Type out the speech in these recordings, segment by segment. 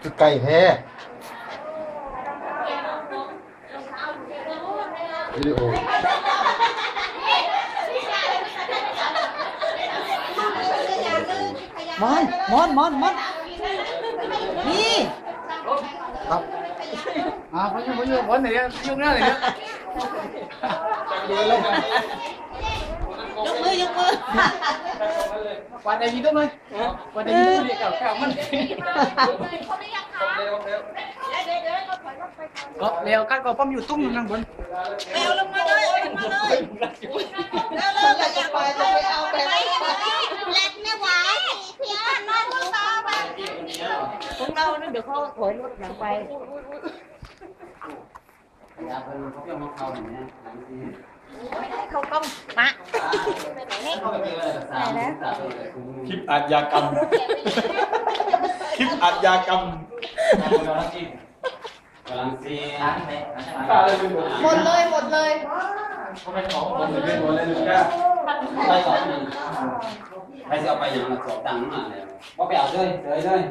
คือไก่แท้วิดีโอมอนมอนมอนมอนนี่ครับอ่าพยุงพยุงวันไหนเนี่ยยุ่งหน้าไหนเนี่ย ยกมือยกมือวันไหนยิงต้องเลยวันไหนยิงต้องเรียกกับแก้วมันก็เร็วกันก็ป้อมอยู่ตุ้มอยู่ข้างบนเร็วลงมาเลยลงมาเลยเร็วเร็วอย่าไปจะไปเอาไปเล็ดไม่ไหวเพี้ยนนอนลูกตาไปของเราเนี่ยเดี๋ยวเขาถอยรถหลังไป เขาต้องมาคลิปอาชญากรรม คลิปอาชญากรรมหมดเลยหมดเลยให้เอาไปอย่างละสองตังค์มาเลยบ่ไปเอาเลยเลยเลย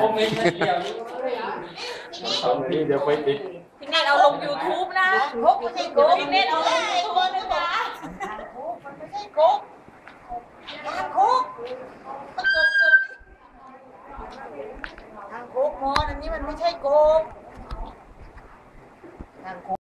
คอมเมนต์ให้เดียวนี่เดี๋ยวไปติดพี่เนเอาลง YouTube นะโกุ๊กไม่โกุ๊นตเอาลง YouTube นะคะกมันไม่ใช่กุ๊กมันคกตะกบกบทางคกมอนอันนี้มันไม่ใช่โกทางคก